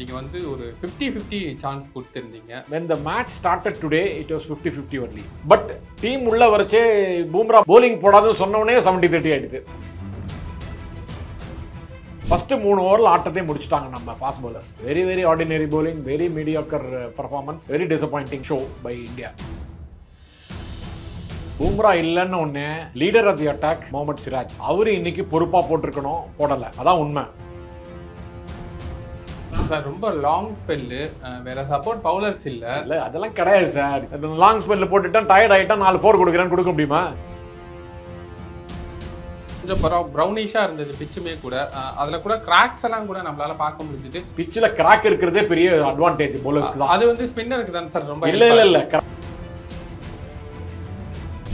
நீங்கள் வந்து ஒரு ஃபிஃப்டி ஃபிஃப்டி சான்ஸ் கொடுத்துருந்தீங்க. When the match started today it was fifty fifty only but team உள்ள வரைச்சே பூம்ரா போலிங் போடாதுன்னு சொன்னவனே 70 30 ஆயிடுது. ஃபஸ்ட்டு மூணு ஓவரில் ஆட்டத்தை முடிச்சுட்டாங்க நம்ம fast bowlers. Very very ordinary bowling very mediocre performance very disappointing show by India Bumrah இல்லைன்னு ஒன்று leader of the attack Mohammed Siraj அவரு இன்னைக்கு பொறுப்பாக போட்டிருக்கணும் போடலை. அதான் உண்மை. சார் ரொம்ப லாங் ஸ்பெல்லு வேற சப்போர்ட் பவுலர்ஸ் இல்லை. இல்ல அதெல்லாம் கிடையாது சார். லாங் ஸ்பெல்ல போட்டுட்டா டயர்ட் ஆயிட்டா நாலு ஃபோர் கொடுக்குறேன்னு கொடுக்க முடியுமா? கொஞ்சம் ப்ரௌனிஷாக இருந்தது பிச்சுமே கூட. அதுல கூட கிராக்ஸ் எல்லாம் கூட நம்மளால பார்க்க முடிஞ்சுது. பிச்சில் கிராக் இருக்கிறதே பெரிய அட்வான்டேஜ் தான். அது வந்து ஸ்பின்னருக்கு தான் சார் ரொம்ப இல்ல இல்ல இல்ல.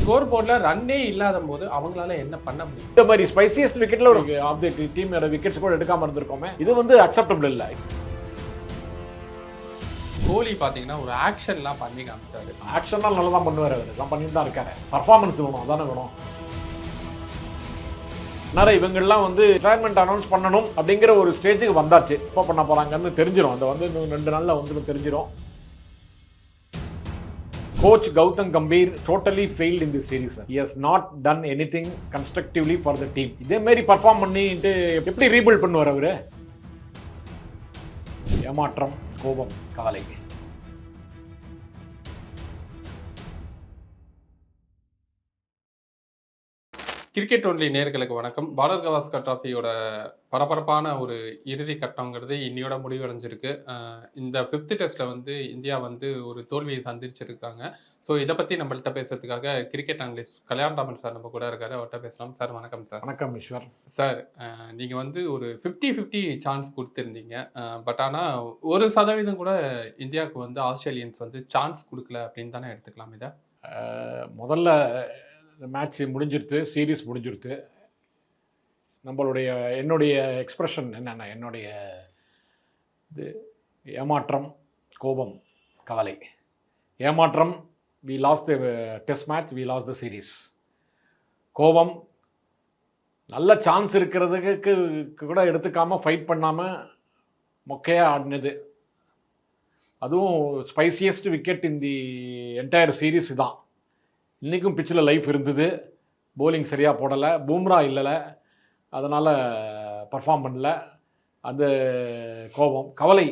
ஸ்கோர் போர்டில் ரன்னே இல்லாத போது அவங்களால என்ன பண்ண முடியும்? இந்த மாதிரி ஸ்பைசியஸ்ட் விக்கெட்ல ஒரு ஆஃப் தி டீமோட விக்கெட்ஸ் கூட எடுக்காம இருந்திருக்கோமே. இது வந்து அக்செப்டபிள் இல்ல. கோலி பார்த்தீங்கன்னா ஒரு ஆக்ஷன்லாம் பண்ணி காமிச்சாரு. ஆக்ஷன்லாம் நல்லா தான் பண்ணுவார் அவர். எல்லாம் பண்ணிட்டு தான் இருக்காரு. பர்ஃபார்மன்ஸ் வேணும் அதானே வேணும். நிறைய இவங்கெல்லாம் வந்து ரிட்டையர்மெண்ட் அனௌன்ஸ் பண்ணணும் அப்படிங்கிற ஒரு ஸ்டேஜுக்கு வந்தாச்சு. இப்போ பண்ண போறாங்கன்னு தெரிஞ்சிடும் அந்த வந்து ரெண்டு நாளில் வந்து தெரிஞ்சிடும் coach Gautam Gambhir totally failed in this series he has not done anything constructively for the team இதே பர்ஃபார்ம் பண்ணிட்டு எப்படி ரீபில்ட் பண்ணுவார் அவர்? ஏமாற்றம். கோபம் கவலை கிரிக்கெட் ஒன்லி நேர்களுக்கு வணக்கம். பாரத் கவாஸ்கர் டிராஃபியோட பரபரப்பான ஒரு இறுதி கட்டங்கிறது இன்னையோட முடிவடைஞ்சிருக்கு. இந்த ஃபிஃப்த் டெஸ்ட்ல வந்து இந்தியா வந்து ஒரு தோல்வியை சந்திச்சிருக்காங்க. ஸோ இதை பத்தி நம்மள்ட்ட பேசுறதுக்காக கிரிக்கெட் அனலிஸ்ட் கல்யாணராமன் சார் நம்ம கூட இருக்காரு. அவர்கிட்ட பேசலாம். சார் வணக்கம் சார் வணக்கம் ஈஸ்வர். சார் அஹ் நீங்க வந்து ஒரு ஃபிஃப்டி ஃபிஃப்டி சான்ஸ் கொடுத்துருந்தீங்க. பட் ஆனா ஒரு சதவீதம் கூட இந்தியாவுக்கு வந்து ஆஸ்திரேலியன்ஸ் வந்து சான்ஸ் கொடுக்கல அப்படின்னு தானே எடுத்துக்கலாம் இதை? முதல்ல இந்த மேட்ச் முடிஞ்சிருத்து சீரீஸ் முடிஞ்சிருத்து நம்மளுடைய என்னுடைய எக்ஸ்ப்ரெஷன் என்னென்ன என்னுடைய இது ஏமாற்றம் கோபம் கவலை. ஏமாற்றம் we loss the test match we loss the series கோபம் நல்ல சான்ஸ் இருக்கிறதுக்கு கூட எடுத்துக்காமல் ஃபைட் பண்ணாமல் மொக்கையாக ஆடினது. அதுவும் spiciest wicket in the entire series தான். இன்றைக்கும் பிச்சில் லைஃப் இருந்தது. போலிங் சரியாக போடலை. பூம்ரா இல்லலை. அதனால் பர்ஃபார்ம் பண்ணல. அந்த கோபம். கவலை.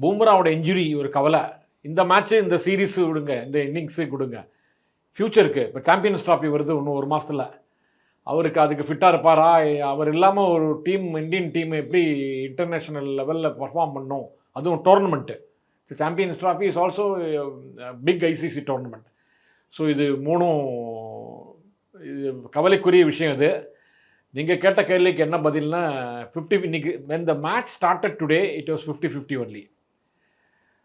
பூம்ராவோட இன்ஜுரி ஒரு கவலை. இந்த மேட்ச்சு இந்த சீரீஸ் விடுங்க. இந்த இன்னிங்ஸு கொடுங்க. ஃப்யூச்சருக்கு இப்போ சாம்பியன்ஸ் ட்ராஃபி வருது இன்னும் ஒரு மாதத்தில் அவருக்கு அதுக்கு ஃபிட்டாக இருப்பாரா? அவர் இல்லாமல் ஒரு டீம் இந்தியன் டீம் எப்படி இன்டர்நேஷ்னல் லெவலில் பர்ஃபார்ம் பண்ணும்? அதுவும் tournament champions trophy is also big ICC tournament so இது மூணும் இது கவலைக்குரிய விஷயம் இது. நீங்கள் கேட்ட கேள்விக்கு என்ன பதில்னா ஃபிஃப்டி இன்னைக்கு when the match started today it was fifty fifty only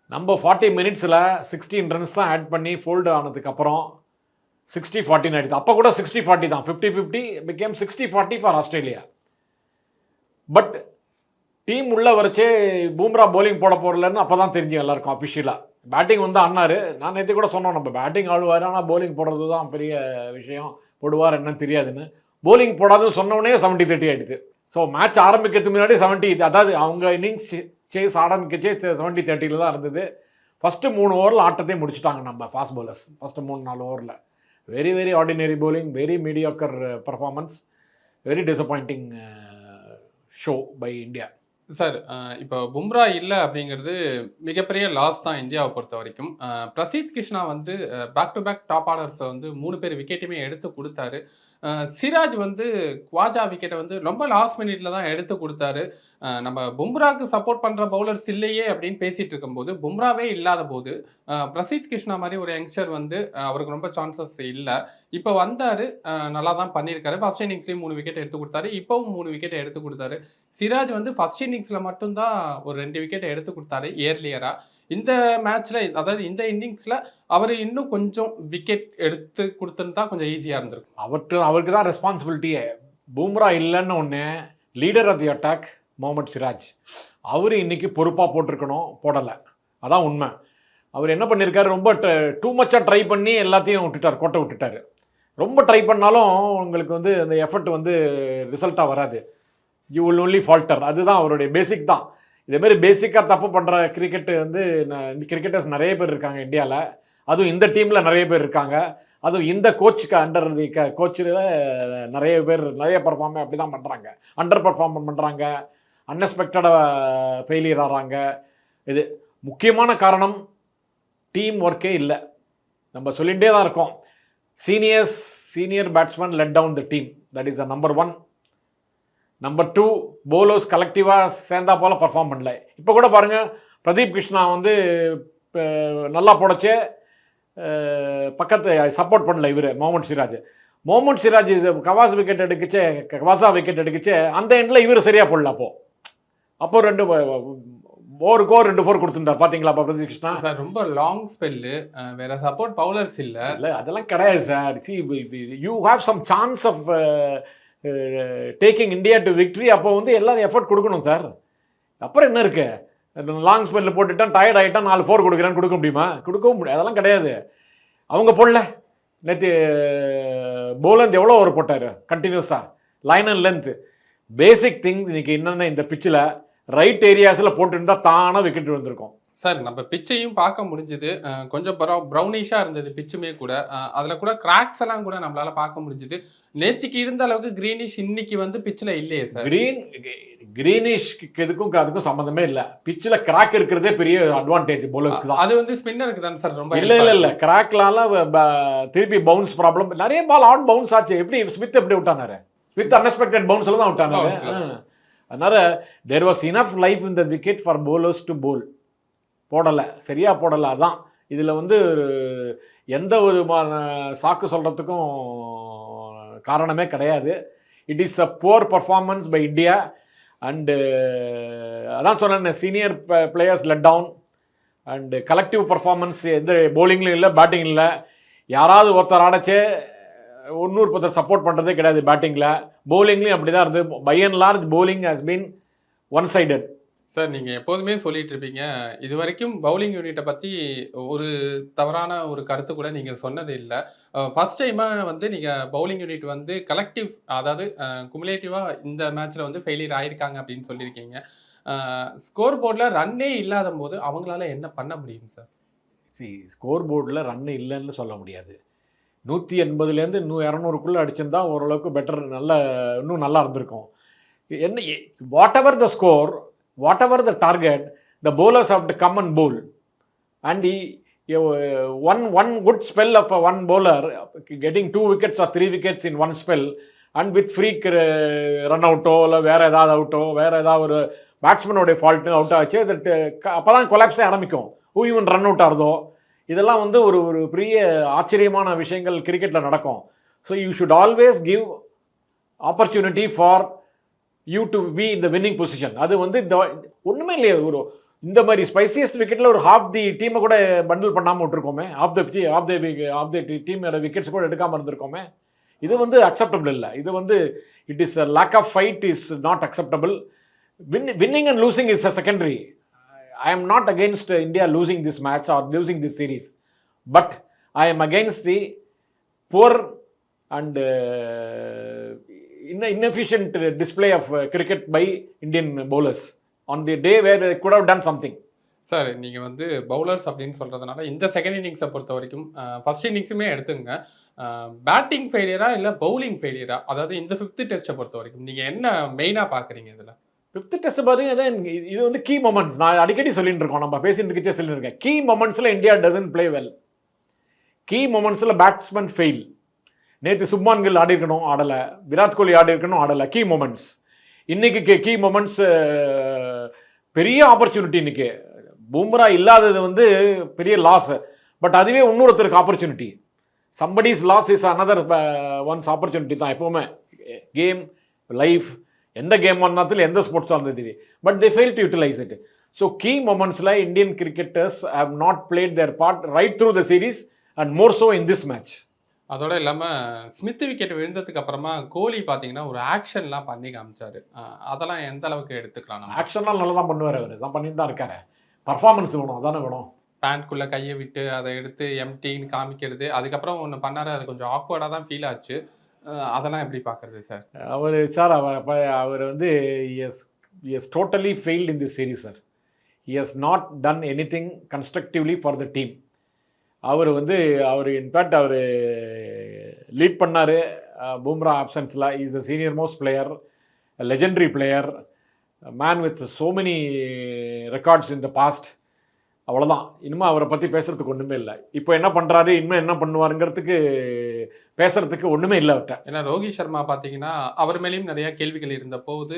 நம்ம ஃபார்ட்டி மினிட்ஸில் சிக்ஸ்டீன் ரன்ஸ் தான் ஆட் பண்ணி ஃபோல்டு ஆனதுக்கப்புறம் சிக்ஸ்டி ஃபார்ட்டின் ஆகிடுது அப்போ கூட சிக்ஸ்டி ஃபார்ட்டி தான். Fifty fifty became sixty forty for Australia but team உள்ள வரைச்சே பூம்ரா போலிங் போட போகிறலன்னு அப்போ தான் தெரிஞ்சு எல்லாருக்கும் அஃபிஷியலாக பேட்டிங் வந்து ஆனார் நான் நேற்று கூட சொன்னோம் நம்ம பேட்டிங் ஆடுவார் ஆனால் போலிங் போடுறது தான் பெரிய விஷயம். போடுவார் என்னன்னு தெரியாதுன்னு. போலிங் போடாதுன்னு சொன்னவொடனே செவன்ட்டி தேர்ட்டி ஆயிடுது ஸோ மேட்ச் ஆரம்பிக்கிறதுக்கு முன்னாடி செவன்ட்டி அதாவது அவங்க இன்னிங்ஸ் சேஸ் ஆரம்பிக்கச்சே செவன்ட்டி தேர்ட்டியில் தான் இருந்தது. ஃபஸ்ட்டு மூணு ஓவரில் ஆட்டத்தையும் முடிச்சுட்டாங்க நம்ம ஃபாஸ்ட் bowlers. ஃபஸ்ட்டு மூணு நாலு ஓவரில் very very ordinary bowling very mediocre performance very disappointing show by India sir இப்போ பும்ரா இல்லை அப்படிங்கிறது மிகப்பெரிய லாஸ் தான் இந்தியாவை பொறுத்த வரைக்கும். பிரசீத் கிருஷ்ணா வந்து பேக் டு பேக் டாப் ஆர்டர்ஸை வந்து மூணு பேர் விக்கெட்டுமே எடுத்து கொடுத்தாரு. சிராஜ் வந்து குவாஜா விக்கெட்டை வந்து ரொம்ப லாஸ்ட் மினிட்ல தான் எடுத்து கொடுத்தாரு. நம்ம பும்ராக்கு சப்போர்ட் பண்ணுற பவுலர்ஸ் இல்லையே அப்படின்னு பேசிட்டு இருக்கும்போது பும்ராவே இல்லாத போது பிரசீத் கிருஷ்ணா மாதிரி ஒரு யங்ஸ்டர் வந்து அவருக்கு ரொம்ப சான்சஸ் இல்லை. இப்போ வந்தாரு நல்லா தான் பண்ணியிருக்காரு ஃபர்ஸ்ட் இன்னிங்ஸ்லேயும் மூணு விக்கெட் எடுத்து கொடுத்தாரு. இப்போவும் மூணு விக்கெட் எடுத்து கொடுத்தாரு. சிராஜ் வந்து ஃபர்ஸ்ட் இன்னிங்ஸில் மட்டும்தான் ஒரு ரெண்டு விக்கெட் எடுத்து கொடுத்தாரு இயர்லியராக இந்த மேட்ச்ல அதாவது இந்த இன்னிங்ஸ்ல அவர் இன்னும் கொஞ்சம் விக்கெட் எடுத்து கொடுத்துருந்தா கொஞ்சம் ஈஸியா இருந்திருக்கும். அவருக்கு அவருக்கு தான் ரெஸ்பான்சிபிலிட்டியே பூம்ரா இல்லைன்னு ஒன்று leader of the attack Mohammed Siraj அவர் இன்னைக்கு பொறுப்பாக போட்டிருக்கணும் போடலை. அதான் உண்மை. அவர் என்ன பண்ணியிருக்காரு ரொம்ப டூ மச்சாக ட்ரை பண்ணி எல்லாத்தையும் விட்டுட்டார் கோட்டை விட்டுட்டார். ரொம்ப ட்ரை பண்ணாலும் உங்களுக்கு வந்து அந்த எஃபர்ட் வந்து ரிசல்ட்டாக வராது. யூ வில் ஒன்லி ஃபால்டர் அதுதான் அவருடைய பேசிக் தான். இதே மாதிரி பேசிக்காக தப்பு பண்ணுற கிரிக்கெட்டு வந்து கிரிக்கெட்டர்ஸ் நிறைய பேர் இருக்காங்க இந்தியாவில் அதுவும் இந்த டீமில் நிறைய பேர் இருக்காங்க. அதுவும் இந்த கோச்சுக்கு அண்டர் தி க கோச்சில் நிறைய பேர் நிறைய பர்ஃபார்மே அப்படி தான் பண்ணுறாங்க அண்டர் பர்ஃபார்ம் பண்ணுறாங்க அன்எக்ஸ்பெக்டடாக ஃபெயிலியர் ஆகிறாங்க இது முக்கியமான காரணம் டீம் ஒர்க்கே இல்லை. நம்ம சொல்லிகிட்டே தான் இருக்கோம். Seniors senior batsman let down the team that is the number one number two bowlers கலெக்டிவாக சேர்ந்தா போல் பர்ஃபார்ம் பண்ணல. இப்போ கூட பாருங்கள் பிரதீப் கிருஷ்ணா வந்து நல்லா போடச்சே பக்கத்து சப்போர்ட் பண்ணல இவர் முகமது சிராஜ். முகமது சிராஜ் கவாஸ் விக்கெட் எடுக்குச்சே கவாசா விக்கெட் எடுக்குச்சே அந்த எண்டில் இவர் சரியாக போடல அப்போ. அப்போ ரெண்டு ஓவருக்கு ஓவர் ரெண்டு ஃபோர் கொடுத்துருந்தார். பார்த்தீங்களா அப்போ பிரதீப் கிருஷ்ணா? சார் ரொம்ப லாங் ஸ்பெல்லு வேற சப்போர்ட் பவுலர்ஸ் இல்ல. இல்லை அதெல்லாம் கிடையாது sir. You have some chance of taking India to victory அப்போ வந்து எல்லாரும் எஃபர்ட் கொடுக்கணும் சார் அப்புறம் என்ன இருக்கு? லாங் ஸ்பெல்லில் போட்டுட்டான் டயர்ட் ஆகிட்டான் நாலு ஃபோர் கொடுக்குறேன்னு கொடுக்க முடியுமா? கொடுக்கவும் முடியாது. அதெல்லாம் கிடையாது. அவங்க போடல. நேற்று போலந்த் எவ்வளோ ஓவர் போட்டார்? கண்டினியூஸாக line and length basic thing இன்னைக்கு என்னென்ன இந்த பிச்சில் ரைட் ஏரியாஸில் போட்டுருந்தா தானாக விக்கெட் வந்திருக்கும் சார் நம்ம பிச்சையும் பார்க்க முடிஞ்சது. கொஞ்சம் ப்ரௌனிஷா இருந்தது பிச்சுமே கூட. அதுல கூட கிராக்ஸ் எல்லாம் கூட நம்மளால பார்க்க முடிஞ்சது. நேத்திக்கு இருந்த அளவுக்கு கிரீனிஷ் இன்னைக்கு வந்து பிச்சில் இல்லையே சார். கிரீன் கிரீனிஷ் இதுக்கும் அதுக்கும் சம்மந்தமே இல்ல. பிச்சில் கிராக் இருக்கிறதே பெரிய அட்வான்டேஜ் போலர்ஸ்க்கு தான். அது வந்து ஸ்பின்னருக்கு தான் சார் ரொம்ப இல்ல இல்ல இல்ல. கிராக்லால திருப்பி பவுன்ஸ் ப்ராப்ளம் நிறைய பால் அவுட் பவுன்ஸ் ஆச்சு. எப்படி ஸ்மித் எப்படி விட்டானாரு ஸ்மித் அன்எக்ஸ்பெக்டட் பவுன்ஸ்ல தான் விட்டானாரு. அதனால there was enough life in the wicket for bowlers to bowl போடலை. சரியாக போடலை அதான். இதில் வந்து ஒரு எந்த ஒரு மா- சாக்கு சொல்கிறதுக்கும் காரணமே கிடையாது. It is a poor performance by India and அதான் சொன்னேன் senior players let down and collective performance எந்த போலிங்லையும் இல்லை பேட்டிங் இல்லை. யாராவது ஒருத்தர் ஆடச்சே இன்னொரு ஒருத்தர் சப்போர்ட் பண்ணுறதே கிடையாது பேட்டிங்கில் பவுலிங்லேயும் அப்படி தான் இருந்தது. By and large bowling has been one sided sir நீங்கள் எப்போதுமே சொல்லிட்டு இருப்பீங்க. இது வரைக்கும் பவுலிங் யூனிட்டை பற்றி ஒரு தவறான ஒரு கருத்து கூட நீங்கள் சொன்னது இல்லை. ஃபர்ஸ்ட் டைமாக வந்து நீங்கள் பவுலிங் யூனிட் வந்து கலெக்டிவ் அதாவது குமுலேட்டிவாக இந்த மேட்ச்சில் வந்து ஃபெயிலியர் ஆயிருக்காங்க அப்படின்னு சொல்லியிருக்கீங்க. ஸ்கோர் போர்டில் ரன்னே இல்லாத போது அவங்களால என்ன பண்ண முடியும் சார்? சி ஸ்கோர் போர்டில் ரன் இல்லைன்னு சொல்ல முடியாது. நூற்றி எண்பதுலேருந்து இன்னும் இரநூறுக்குள்ளே அடிச்சிருந்தா ஓரளவுக்கு பெட்டர் நல்ல இன்னும் நல்லா இருந்திருக்கும். என்ன whatever the score whatever the target the bowlers have to come and bowl. And one one good spell of one bowler getting two wickets or three wickets in one spell and with free run அவுட்டோ இல்லை வேறு ஏதாவது அவுட்டோ வேறு ஏதாவது ஒரு பேட்ஸ்மேனோடைய fault out ஆச்சு அது அப்போ தான் கொலாப்ஸே ஆரம்பிக்கும். ஹூ ஈவன் ரன் அவுட் ஆகுதோ? இதெல்லாம் வந்து ஒரு ஒரு பெரிய ஆச்சரியமான விஷயங்கள் கிரிக்கெட்டில் நடக்கும். So you should always give opportunity for you to be இந்த வின்னிங் பொசிஷன் அது வந்து இந்த ஒன்றுமே இல்லையே ஒரு இந்த மாதிரி ஸ்பைசியஸ்ட் விக்கெட்டில் ஒரு ஹாஃப் தி டீமை கூட பண்டில் பண்ணாமல் விட்டுருக்கோமே ஆஃப் த டீ ஆஃப் தி ஆஃப் த டீமோட விக்கெட்ஸ் கூட எடுக்காமல் இருந்திருக்கோமே இது வந்து அக்செப்டபிள் இல்லை. இது வந்து it is a lack of fight is not acceptable win winning and losing is a secondary I am not against India losing this match or losing this series but I am against the poor and in- inefficient display of uh, cricket by Indian bowlers. On the day where they could have done something. Sir நீங்க வந்து bowlers அப்படின்னு சொல்றதுனால இந்த second இன்னிங்ஸை பொறுத்த வரைக்கும் first இன்னிங்ஸுமே எடுத்துங்க. Batting ஃபெயிலியரா இல்ல bowling ஃபெயிலியரா அதாவது இந்த ஃபிஃப்த் டெஸ்ட்டை பொறுத்த வரைக்கும் நீங்க என்ன மெயினா பாக்குறீங்க இதுல? ஃபிஃப்த் டெஸ்ட் பார்த்தீங்க அதான் இது- வந்து கீ மொமெண்ட்ஸ் நான் அடிக்கடி சொல்லிட்டு இருக்கோம். நம்ம பேசிட்டு இருக்கே சொல்லிட்டு இருக்கேன். Key மொமெண்ட்ஸில் India doesn't play well key மொமெண்ட்ஸில் batsman fail நேற்று சுப்மான் கில் ஆடி இருக்கணும் ஆடலை. விராட் கோலி ஆடி இருக்கணும் ஆடலை. கீ மொமெண்ட்ஸ் இன்னைக்கு கீ மூமெண்ட்ஸ் பெரிய ஆப்பர்ச்சுனிட்டி இன்னைக்கு. பூம்ரா இல்லாதது வந்து பெரிய லாஸ் பட் அதுவே இன்னொருத்தருக்கு opportunity somebody's loss is another one's opportunity தான் எப்போவுமே. கேம் லைஃப் எந்த கேம் வந்தாலும் எந்த ஸ்போர்ட்ஸாக இருந்தது but they fail to utilize it so key மொமெண்ட்ஸில் Indian cricketers have not played their part right through the series and more so in this match அதோட இல்லாம Smith wicket விழுந்ததுக்கு அப்புறமா கோலி பாத்தீங்கன்னா ஒரு ஆக்ஷன்லாம் பண்ணி காமிச்சாரு. அதெல்லாம் எந்த அளவுக்கு எடுத்துக்கலாம் நம்ம? ஆக்ஷன்லாம் நல்லா தான் பண்ணுவார் அவர். தான் பண்ணிட்டு தான் இருக்காரு. பர்ஃபார்மன்ஸ் வேணும் அதானே வேணும். பேண்ட்குள்ள கையை விட்டு அதை எடுத்து எம்டின்னு காமிக்கிறது. அதுக்கப்புறம் ஒன்று பண்ணாரு அது கொஞ்சம் ஆக்வர்டாக தான் ஃபீல் ஆச்சு. அதெல்லாம் எப்படி பார்க்கறது சார் அவர் சார் அவர் அவர் வந்து yes he has totally failed in this series, sir. He has not done anything constructively for the team. அவர் வந்து அவர் இன்ஃபேக்ட் அவர் லீட் பண்ணார். Bumrah ஆப்ஷன்ஸில் is the senior most player legendary player man with so many records in the past அவ்வளோதான் இனிமேல் அவரை பற்றி பேசுகிறதுக்கு ஒன்றுமே இல்லை. இப்போ என்ன பண்ணுறாரு இனிமேல் என்ன பண்ணுவாருங்கிறதுக்கு பேசுறதுக்கு ஒன்றுமே இல்லை அவர்கிட்ட ஏன்னா ரோஹித் சர்மா பாத்தீங்கன்னா அவர் மேலேயும் நிறைய கேள்விகள் இருந்த போது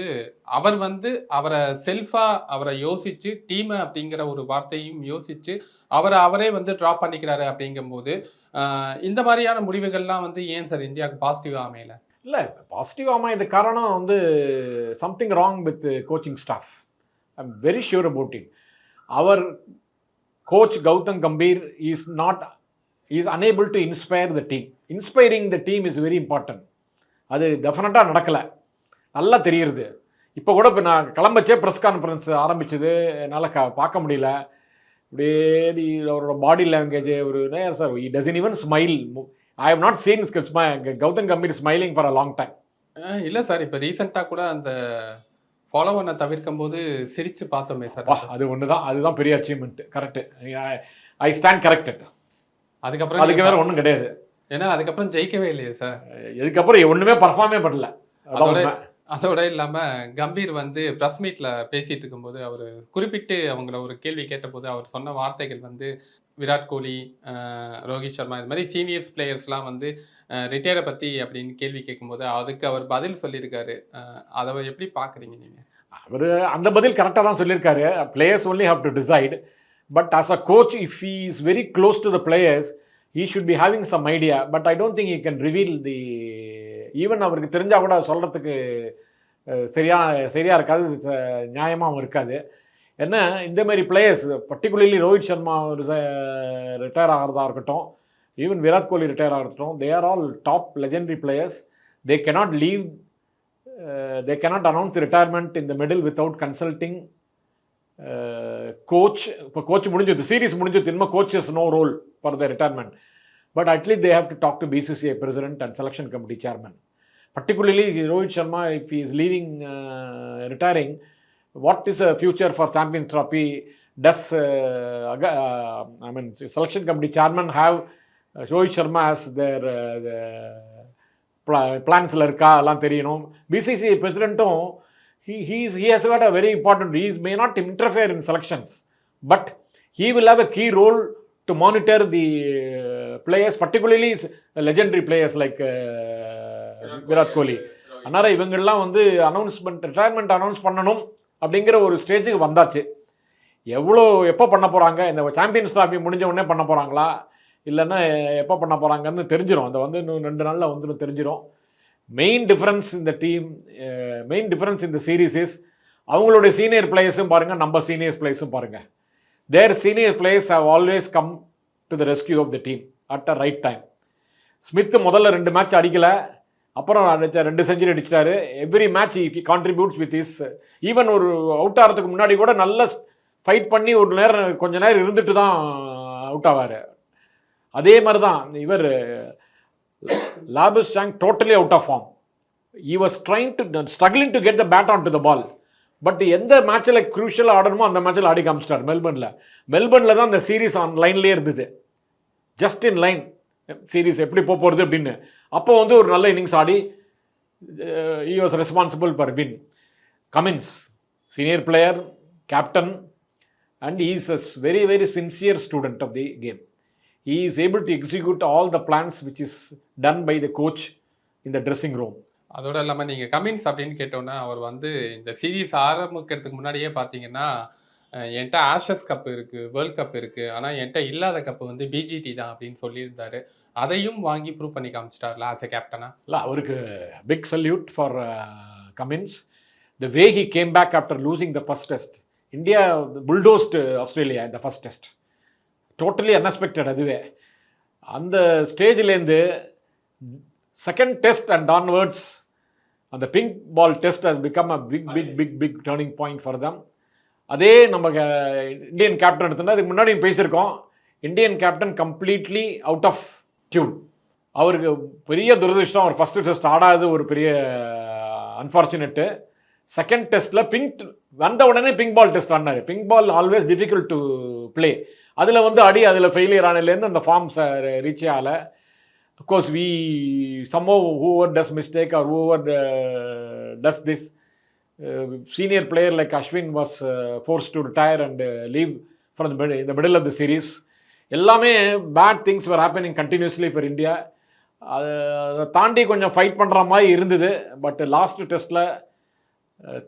அவர் வந்து அவரை செல்ஃபா அவரை யோசிச்சு டீம் அப்படிங்கிற ஒரு வார்த்தையும் யோசிச்சு அவரை அவரே வந்து ட்ராப் பண்ணிக்கிறாரு அப்படிங்கும்போது இந்த மாதிரியான முடிவுகள்லாம் வந்து ஏன் சார் இந்தியாவுக்கு பாசிட்டிவா அமையல? இல்லை பாசிட்டிவ் ஆமாம் இது காரணம் வந்து something wrong with coaching staff I am very sure about it our coach Gautam Gambhir is not is unable to inspire the team inspiring the team is very important அது டெஃபினட்டாக நடக்கலை. நல்லா தெரியுது இப்போ கூட இப்போ நான் கிளம்பச்சே ப்ரெஸ் கான்ஃபரன்ஸ் ஆரம்பிச்சது. என்னால் க பார்க்க முடியல. இப்படியே அவரோட பாடி லாங்குவேஜ் ஒரு sir he doesn't even smile I have not seen Gautam Gambhir smiling for a long time இல்ல சார் இப்ப ரீசெண்டா கூட அந்த ஃபாலோ பண்ண தவிர்க்கும் போது சிரிச்சு பார்த்தோமே சார் அது ஒன்று தான் அதுதான் பெரிய achievement correct I stand corrected அதுக்கப்புறம் அதுக்கு வேற ஒன்றும் கிடையாது. ஏன்னா அதுக்கப்புறம் ஜெயிக்கவே இல்லையே சார் இதுக்கப்புறம் ஒன்றுமே பர்ஃபார்மே பண்ணல. அதோட. அதோட இல்லாம கம்பீர் வந்து பிரஸ் மீட்ல பேசிட்டு இருக்கும்போது அவர் குறிப்பிட்டு அவங்கள ஒரு கேள்வி கேட்டபோது அவர் சொன்ன வார்த்தைகள் வந்து விராட் கோலி ரோஹித் சர்மா இது மாதிரி சீனியர்ஸ் பிளேயர்ஸ்லாம் வந்து ரிட்டையரை பத்தி அப்படின்னு கேள்வி கேட்கும்போது அதுக்கு அவர் பதில் சொல்லியிருக்காரு. அதை எப்படி பாக்குறீங்க நீங்க? அவர் அந்த பதில் கரெக்டாக தான் சொல்லியிருக்காரு. Players only have to decide but as a coach if he is very close to the players he should be having some idea but I don't think you can reveal the even அவருக்கு தெரிஞ்சால் கூட சொல்கிறதுக்கு சரியா சரியாக இருக்காது நியாயமாகவும் இருக்காது. என்ன இந்த மாதிரி players particularly Rohit Sharma retire ஆகிறதா இருக்கட்டும் ஈவன் விராட் கோலி ரிட்டையர் ஆகட்டும் they are all top legendary players they cannot leave they cannot announce retirement retirement in middle middle without coach இப்போ கோச் முடிஞ்சது சீரீஸ் முடிஞ்சது இனிமேல் coaches no role for the retirement but at least they have to talk to BCCI president and selection committee chairman particularly Rohit Sharma if he is leaving uh, retiring what is the future for champions trophy does uh, aga- uh, i mean selection committee chairman have uh, Rohit Sharma as their uh, the பிளான்ஸில் இருக்கா எல்லாம் தெரியணும் BCCI பிரசிடென்ட்டும் he he is he has got a very important he is- may not interfere in selections but he will have a key role to monitor the uh, players particularly legendary players like uh, Virat Kohli அதனால் இவங்கெல்லாம் வந்து announcement retirement announce பண்ணணும் அப்படிங்கிற ஒரு ஸ்டேஜுக்கு வந்தாச்சு. எவ்வளோ எப்போ பண்ண போகிறாங்க இந்த சாம்பியன்ஸ் ட்ராஃபி முடிஞ்ச உடனே பண்ண போகிறாங்களா இல்லைன்னா எப்போ பண்ண போகிறாங்கன்னு தெரிஞ்சிடும் அந்த வந்து இன்னும் ரெண்டு நாளில் வந்துடும் தெரிஞ்சிடும் மெயின் டிஃப்ரென்ஸ் இந்த டீம் மெயின் டிஃப்ரென்ஸ் இந்த சீரீஸ் இஸ் அவங்களுடைய சீனியர் பிளேயர்ஸும் பாருங்கள் நம்ம சீனியர் பிளேயர்ஸும் பாருங்கள் their senior players have always come to the rescue of the team at a right time Smith முதல்ல ரெண்டு மேட்ச் அடிக்கலை. அப்புறம் ரெண்டு செஞ்சுரி அடிச்சிட்டாரு. Every match contributes with is even ஒரு அவுட் ஆகிறதுக்கு முன்னாடி கூட நல்ல ஃபைட் பண்ணி ஒரு நேரம் கொஞ்ச நேரம் இருந்துட்டு தான் uh, அவுட் ஆவார். அதே மாதிரி தான் இவர் Labuschagne totally out of form he was trying to struggling to get the bat on to the ball but எந்த மேட்ச்சில் க்ரூஷியல் ஆடணுமோ அந்த மேட்ச்சில் ஆடி காமிச்சிட்டார் மெல்பர்னில் மெல்பர்னில் தான் அந்த சீரீஸ் ஆன் லைன்லேயே இருந்தது. ஜஸ்ட் இன் லைன் சீரீஸ் எப்படி போக போகிறது அப்படின்னு. அப்போ வந்து ஒரு நல்ல innings Aadi he was responsible for win Cummins senior player captain and is as very very sincere student of the game he is able to execute all the plans which is done by the coach in the dressing அதோட இல்லாமல் நீங்கள் Cummins அப்படின்னு கேட்டோன்னா அவர் வந்து இந்த series ஆரம்பிக்கிறதுக்கு முன்னாடியே பார்த்தீங்கன்னா என்கிட்ட ஆஷஸ் கப் இருக்குது வேர்ல்ட் கப் இருக்குது ஆனால் என்கிட்ட இல்லாத கப் வந்து பிஜிடி தான் அப்படின்னு சொல்லியிருந்தாரு. அதையும் வாங்கி ப்ரூவ் பண்ணி காமிச்சிட்டார்ல ஆஸ் எ கேப்டனா இல்லை அவருக்கு big salute for Cummins the way he came back after losing the first test India bulldozed Australia இந்த ஃபஸ்ட் டெஸ்ட் டோட்டலி அன்எக்ஸ்பெக்டட் அதுவே. அந்த ஸ்டேஜ்லேருந்து செகண்ட் டெஸ்ட் அண்ட் ஆன்வர்ட்ஸ் அந்த pink ball test has become a big big big big turning point for them அதே நம்ம Indian captain எடுத்தோம்னா அதுக்கு முன்னாடி பேசியிருக்கோம். Indian captain completely out of tune அவருக்கு பெரிய துரதிருஷ்டம் அவர் ஃபஸ்ட்டு டெஸ்ட் ஆடாது ஒரு பெரிய அன்ஃபார்ச்சுனேட்டு செகண்ட் டெஸ்ட்டில் பிங்க் வந்த உடனே பிங்க் பால் டெஸ்ட் ஆடினார். Pink ball always difficult to play அதில் வந்து அடி அதில் ஃபெயிலியர் ஆனதுலேருந்து அந்த ஃபார்ம்ஸ் ரீச் ஆகலை. Course we சம்மோ whoever does mistake or whoever does this senior player like Ashwin was forced to retire and leave from இந்த middle of the series எல்லாமே bad things were happening continuously for India அதை அதை தாண்டி கொஞ்சம் fight பண்ணுற மாதிரி இருந்தது. But last டெஸ்ட்டில்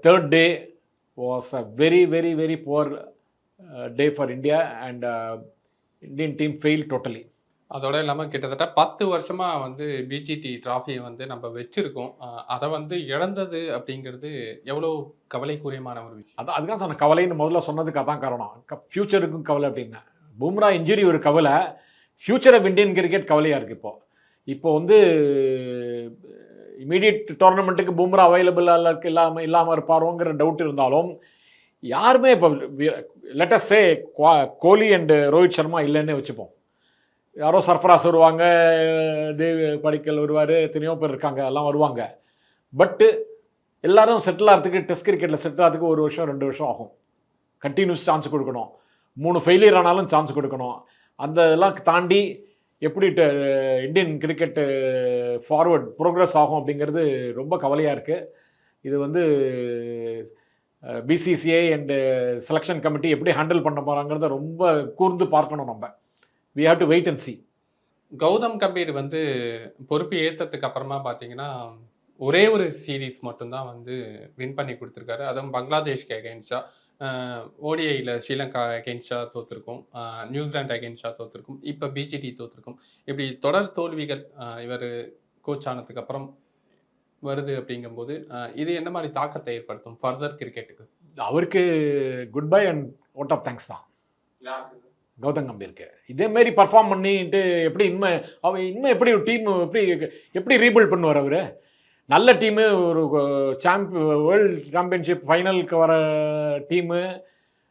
third day was a very very very poor day for India and Indian team fail totally அதோட இல்லாமல் கிட்டத்தட்ட பத்து வருஷமாக வந்து பிஜிடி டிராஃபியை வந்து நம்ம வச்சுருக்கோம். அதை வந்து இழந்தது அப்படிங்கிறது எவ்வளோ கவலைக்குரியமான ஒரு விஷயம். அதான் அதுதான் சொன்ன கவலைன்னு முதல்ல சொன்னதுக்கு அதான் காரணம். ஃப்யூச்சருக்கும் கவலை அப்படின்னா பும்ரா இன்ஜுரி ஒரு கவலை. ஃப்யூச்சர் ஆஃப் இந்தியன் கிரிக்கெட் கவலையாக இருக்குது இப்போது இப்போ வந்து இமீடியட் டோர்னமெண்ட்டுக்கு பும்ரா அவைலபிளாக இருக்கு இல்லாமல் இல்லாமல் இருப்பாரோங்கிற டவுட் இருந்தாலும் யாருமே இப்போ லெட்டஸ்டே கோ கோலி அண்டு ரோஹித் சர்மா இல்லைன்னே வச்சுப்போம். யாரோ சர்ஃபராஸ் வருவாங்க தேவி படிக்கல் வருவார் எத்தனையோ பேர் இருக்காங்க எல்லாம் வருவாங்க. பட்டு எல்லாரும் செட்டில் ஆகிறதுக்கு டெஸ்ட் கிரிக்கெட்டில் செட்டில் ஆகிறதுக்கு ஒரு வருஷம் ரெண்டு வருஷம் ஆகும். கண்டினியூஸ் சான்ஸ் கொடுக்கணும். மூணு ஃபெயிலியர் ஆனாலும் சான்ஸ் கொடுக்கணும். அந்த இதெல்லாம் தாண்டி எப்படி ட- இந்தியன் கிரிக்கெட்டு ஃபார்வர்ட் ப்ரோக்ரஸ் ஆகும் அப்படிங்கிறது ரொம்ப கவலையாக இருக்குது இது வந்து பிசிசிஐ அண்டு செலெக்ஷன் கமிட்டி எப்படி ஹேண்டில் பண்ண போகிறாங்கிறத ரொம்ப கூர்ந்து பார்க்கணும் நம்ம. We have to wait and see Gautam Gambhir வந்து பொறுப்பு ஏற்றதுக்கு அப்புறமா பார்த்தீங்கன்னா ஒரே ஒரு சீரீஸ் மட்டும்தான் வந்து வின் பண்ணி கொடுத்துருக்காரு. அதுவும் பங்களாதேஷ்க்கு அகேன்ஸ்டா ஓடிஐயில் ஸ்ரீலங்கா அகேன்ஸ்டா தோத்துருக்கும். அஹ் நியூசிலாந்து அகேன்ஸ்டா தோத்துருக்கும். இப்போ பிஜிடி தோத்துருக்கும். இப்படி தொடர் தோல்விகள் இவர் கோச் ஆனதுக்கு அப்புறம் வருது அப்படிங்கும்போது இது என்ன மாதிரி தாக்கத்தை ஏற்படுத்தும் ஃபர்தர் கிரிக்கெட்டுக்கு அவருக்கு good bye and ode of thanks தான் கௌதம் கம்பீருக்கு. இதேமாரி பர்ஃபார்ம் பண்ணிட்டு எப்படி இனிமே அவன் இன்மை எப்படி ஒரு டீம் எப்படி எப்படி ரீபில்ட் பண்ணுவார் அவர்? நல்ல டீமு ஒரு சாம்பி வேர்ல்டு சாம்பியன்ஷிப் ஃபைனலுக்கு வர team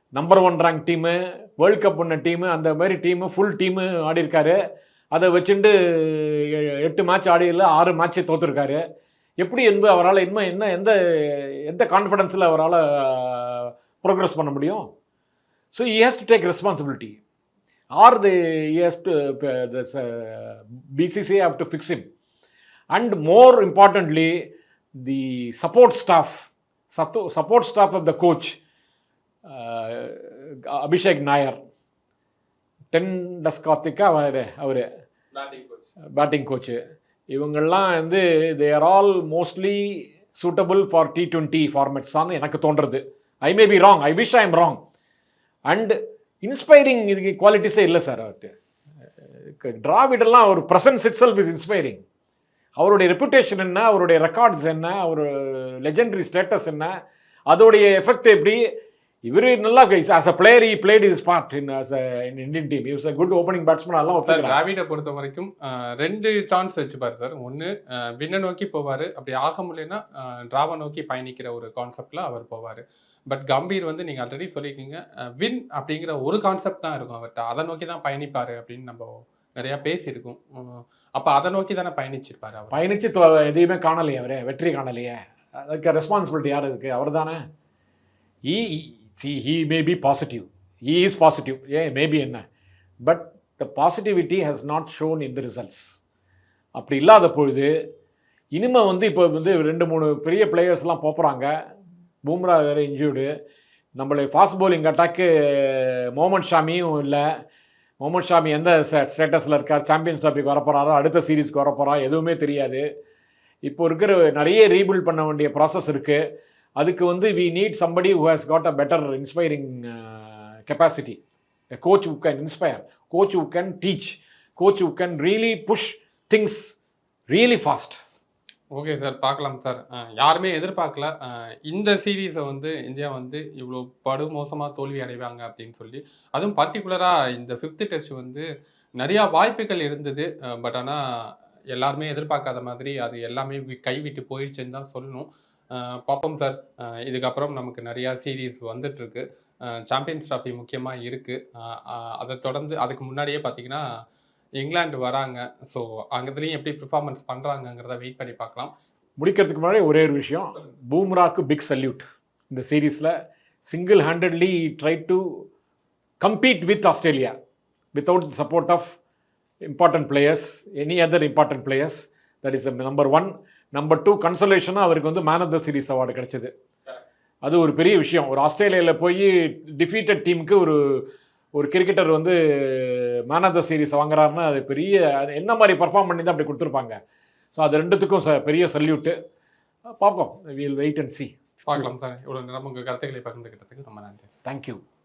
number one rank team world cup பண்ண டீமு அந்த மாதிரி டீமு ஃபுல் டீமு ஆடியிருக்காரு அதை வச்சுட்டு எ- எட்டு மேட்ச் ஆடியில் ஆறு மேட்ச் தோத்துருக்காரு. எப்படி என்பது அவரால் இனிமே என்ன எந்த எந்த கான்ஃபிடென்ஸில் அவரால் ப்ரோக்ரஸ் பண்ண முடியும்? So he has to take responsibility uh, this, uh, BCCI have to fix him and more importantly the support staff suppo- support staff of the coach uh, Abhishek Nair ten Doeschate அவர் அவர் batting coach இவங்கெல்லாம் வந்து they are all mostly suitable for T twenty ஃபார்மேட்ஸான்னு எனக்கு தோன்றது I may be wrong I wish I am wrong and inspiring இதுக்கு குவாலிட்டிஸே இல்லை sir அவர்கிட்ட. டிராவிடெல்லாம் ஒரு presence itself is inspiring அவருடைய ரெப்புடேஷன் என்ன அவருடைய ரெக்கார்ட்ஸ் என்ன அவர் லெஜெண்டரி ஸ்டேட்டஸ் என்ன அதோடைய எஃபெக்ட் எப்படி? இவர் நல்லா as a player he played is part in a in Indian team is a good opening batsman எல்லாம் சார் டிராவிட பொறுத்த வரைக்கும் ரெண்டு சான்ஸ் வச்சுப்பாரு சார் ஒன்று வின்னை நோக்கி போவார். அப்படி ஆக முடியலன்னா டிராவை நோக்கி பயணிக்கிற ஒரு கான்செப்டில் அவர் போவார். பட் கம்பீர் வந்து நீங்கள் ஆல்ரெடி சொல்லியிருக்கீங்க வின் அப்படிங்கிற ஒரு கான்செப்ட் தான் இருக்கும் அவர்கிட்ட அதை நோக்கி தான் பயணிப்பார் அப்படின்னு நம்ம நிறையா பேசியிருக்கோம். அப்போ அதை நோக்கி தானே பயணிச்சிருப்பார் அவர். பயணிச்சு எதையுமே காணலையே அவரே வெற்றி காணலையே. அதுக்கு ரெஸ்பான்சிபிலிட்டி யார் இருக்குது அவர் தானே. He see he may be positive he is positive a maybe என்ன? But the positivity has not shown in the results அப்படி இல்லாத பொழுது இனிமே வந்து இப்போ வந்து ரெண்டு மூணு பெரிய பிளேயர்ஸ்லாம் போகிறாங்க பூம்ரா வேறு இன்ஜூர்டு நம்மளுடைய ஃபாஸ்ட் பவுலிங் அட்டாக்கு மோமன் ஷாமியும் இல்லை. முகமது ஷாமி எந்த ஸ்டேட்டஸில் இருக்கார்? சாம்பியன்ஸ் ட்ராஃபிக்கு வரப்போகிறாரோ அடுத்த சீரீஸ்க்கு வர போகிறா எதுவுமே தெரியாது. இப்போ இருக்கிற நிறைய ரீபில்ட் பண்ண வேண்டிய ப்ராசஸ் இருக்குது அதுக்கு வந்து we need somebody who has got a better inspiring capacity coach who can inspire coach who can teach coach who can really push things really fast okay sir பார்க்கலாம் சார். யாருமே எதிர்பார்க்கல. இந்த சீரீஸை வந்து இந்தியா வந்து இவ்வளோ படு மோசமாக தோல்வி அடைவாங்க அப்படின்னு சொல்லி. அதுவும் பர்டிகுலராக இந்த ஃபிஃப்த்து டெஸ்ட் வந்து நிறையா வாய்ப்புகள் இருந்தது. பட் ஆனால் எல்லாருமே எதிர்பார்க்காத மாதிரி அது எல்லாமே கைவிட்டு போயிடுச்சுன்னு தான் சொல்லணும். பார்ப்போம் சார். இதுக்கப்புறம் நமக்கு நிறையா சீரீஸ் வந்துட்டுருக்கு. சாம்பியன்ஸ் ட்ராஃபி முக்கியமாக இருக்குது அதை தொடர்ந்து அதுக்கு முன்னாடியே பார்த்தீங்கன்னா இங்கிலாந்து வராங்க. ஸோ அங்கத்துலேயும் எப்படி பெர்ஃபார்மன்ஸ் பண்ணுறாங்கங்கிறத வெயிட் பண்ணி பார்க்கலாம். முடிக்கிறதுக்கு முன்னாடி ஒரே ஒரு விஷயம். பூம்ராக்கு பிக் சல்யூட் இந்த சீரீஸில் single handedly try to compete with Australia without support of important players any other important players that is number one number two கன்சலேஷனாக அவருக்கு வந்து man of the series award கிடைச்சது. அது ஒரு பெரிய விஷயம். ஒரு ஆஸ்திரேலியாவில் போய் டிஃபீட்டட் டீமுக்கு ஒரு ஒரு கிரிக்கெட்டர் வந்து மேன் ஆஃப் த சீரிஸ் வாங்குறாருன்னா அது பெரிய அது என்ன மாதிரி பர்ஃபார்ம் பண்ணி தான் அப்படி கொடுத்துருப்பாங்க. ஸோ அது ரெண்டுத்துக்கும் ச பெரிய சல்யூட்டு பார்ப்போம். வில் வெயிட் அண்ட் சி பார்க்கலாம் சார். இவ்வளவு நேரம் உங்க கருத்துக்களை பகிர்ந்துகிட்டதுக்கு ரொம்ப நன்றி. தேங்க்யூ